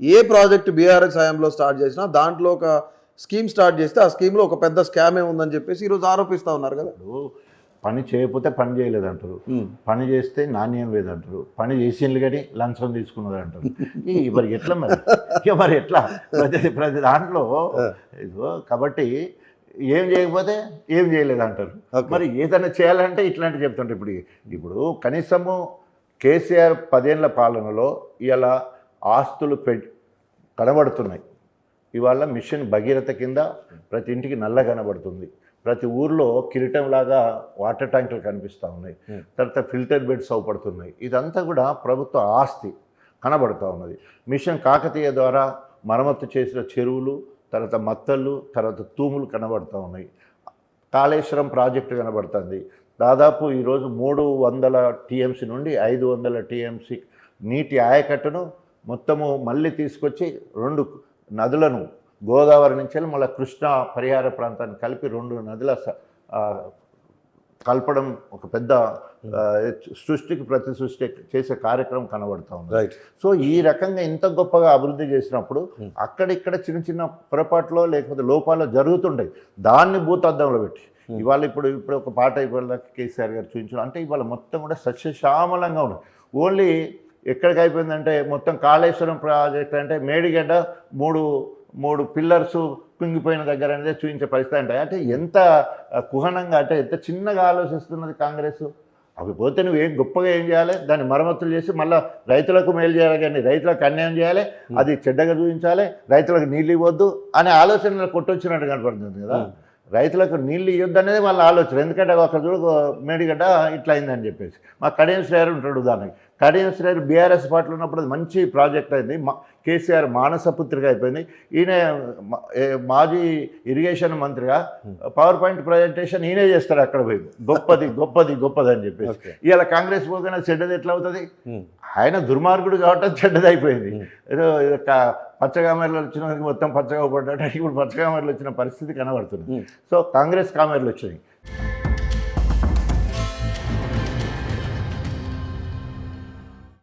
ఏ project BRS హయాంలో start చేసినా దాంట్లో ఒక స్కీమ్ స్టార్ట్ చేస్తే ఆ స్కీమ్లో ఒక పెద్ద స్కామే ఉందని చెప్పేసి ఈరోజు ఆరోపిస్తా ఉన్నారు కదా. పని చేయకపోతే పని చేయలేదంటారు. పని చేస్తే నాణ్యం లేదంటారు. పని చేసిండ్రు కానీ లంచం తీసుకున్నది అంటారు మరి ఎట్లా మరి? ఇక మరి ఎట్లా? ప్రతి ప్రతి దాంట్లో కాబట్టి ఏం చేయకపోతే ఏం చేయలేదు అంటారు. మరి ఏదైనా చేయాలంటే ఇట్లాంటి చెప్తుంటారు. ఇప్పుడు ఇప్పుడు కనీసము కేసీఆర్ పదేళ్ళ పాలనలో ఇలా ఆస్తులు పె కనబడుతున్నాయి. ఇవాళ మిషన్ భగీరథ కింద ప్రతి ఇంటికి నల్ల కనబడుతుంది. ప్రతి ఊర్లో కిరీటంలాగా వాటర్ ట్యాంకులు కనిపిస్తూ ఉన్నాయి. తర్వాత ఫిల్టర్ బెడ్స్ అవపడుతున్నాయి. ఇదంతా కూడా ప్రభుత్వ ఆస్తి కనబడుతూ ఉన్నది. మిషన్ కాకతీయ ద్వారా మరమ్మతు చేసిన చెరువులు తర్వాత మత్తళ్ళు తర్వాత తూములు కనబడుతూ ఉన్నాయి. కాళేశ్వరం ప్రాజెక్టు కనబడుతుంది. దాదాపు ఈరోజు మూడు వందల టీఎంసీ నుండి ఐదు వందల టీఎంసీ నీటి ఆయకట్టును మొత్తము మళ్ళీ తీసుకొచ్చి రెండు నదులను గోదావరి నుంచి వెళ్ళి మళ్ళీ కృష్ణా పరిహార ప్రాంతాన్ని కలిపి రెండు నదుల కలపడం ఒక పెద్ద సృష్టికి ప్రతి సృష్టి చేసే కార్యక్రమం కనబడుతూ ఉంది. రైట్ సో ఈ రకంగా ఇంత గొప్పగా అభివృద్ధి చేసినప్పుడు అక్కడిక్కడ చిన్న చిన్న పొరపాట్లో లేకపోతే లోపాలు జరుగుతుంటాయి దాన్ని భూతద్దంలో పెట్టి. ఇవాళ ఇప్పుడు ఇప్పుడు ఒక పాట అయిపోయేదాకా కేసీఆర్ గారు చూపించడం అంటే ఇవాళ మొత్తం కూడా సస్యశ్యామలంగా ఉంది. ఓన్లీ ఎక్కడికి అయిపోయిందంటే మొత్తం కాళేశ్వరం ప్రాజెక్ట్ అంటే మేడిగడ్డ మూడు మూడు పిల్లర్స్ కుంగిపోయిన దగ్గర అనేది చూపించే పరిస్థితి అంటే అంటే ఎంత కుహనంగా అంటే ఎంత చిన్నగా ఆలోచిస్తున్నది కాంగ్రెస్? అవి పోతే నువ్వు ఏం గొప్పగా ఏం చేయాలి? దాన్ని మరమ్మతులు చేసి మళ్ళీ రైతులకు మేలు చేయాలి కానీ రైతులకు అన్యాయం చేయాలి అది చెడ్డగా చూపించాలి రైతులకు నీళ్ళు ఇవ్వద్దు అనే ఆలోచనలు కొట్టొచ్చినట్టు కనపడుతుంది కదా. రైతులకు నీళ్ళు ఇవ్వద్దు అనేది వాళ్ళ ఆలోచన. ఎందుకంటే ఒక చూడు మేడిగడ్డ ఇట్లా అయిందని చెప్పేసి. మా కడియం శ్రేయర్ ఉంటాడు ఉదాహరణకి. కడియం శ్రేయర్ బీఆర్ఎస్ పార్టీలో ఉన్నప్పుడు అది మంచి ప్రాజెక్ట్ అయింది. మా కేసీఆర్ మానసపుత్రిక అయిపోయింది. ఈయన మాజీ ఇరిగేషన్ మంత్రిగా పవర్ పాయింట్ ప్రజెంటేషన్ ఈయనే చేస్తాడు అక్కడ పోయి. గొప్పది గొప్పది గొప్పది అని చెప్పేసి. ఇవాళ కాంగ్రెస్ పోగానే చెడ్డది ఎట్లా అవుతుంది ఆయన దుర్మార్గుడు కాబట్టి చెడ్డది అయిపోయింది. క- పచ్చగామెర్లు వచ్చిన మొత్తం పచ్చగా పడ్డాడు. ఇప్పుడు పచ్చగామెర్లు వచ్చిన పరిస్థితి కనబడుతుంది. సో కాంగ్రెస్ కామెర్లు వచ్చినాయి.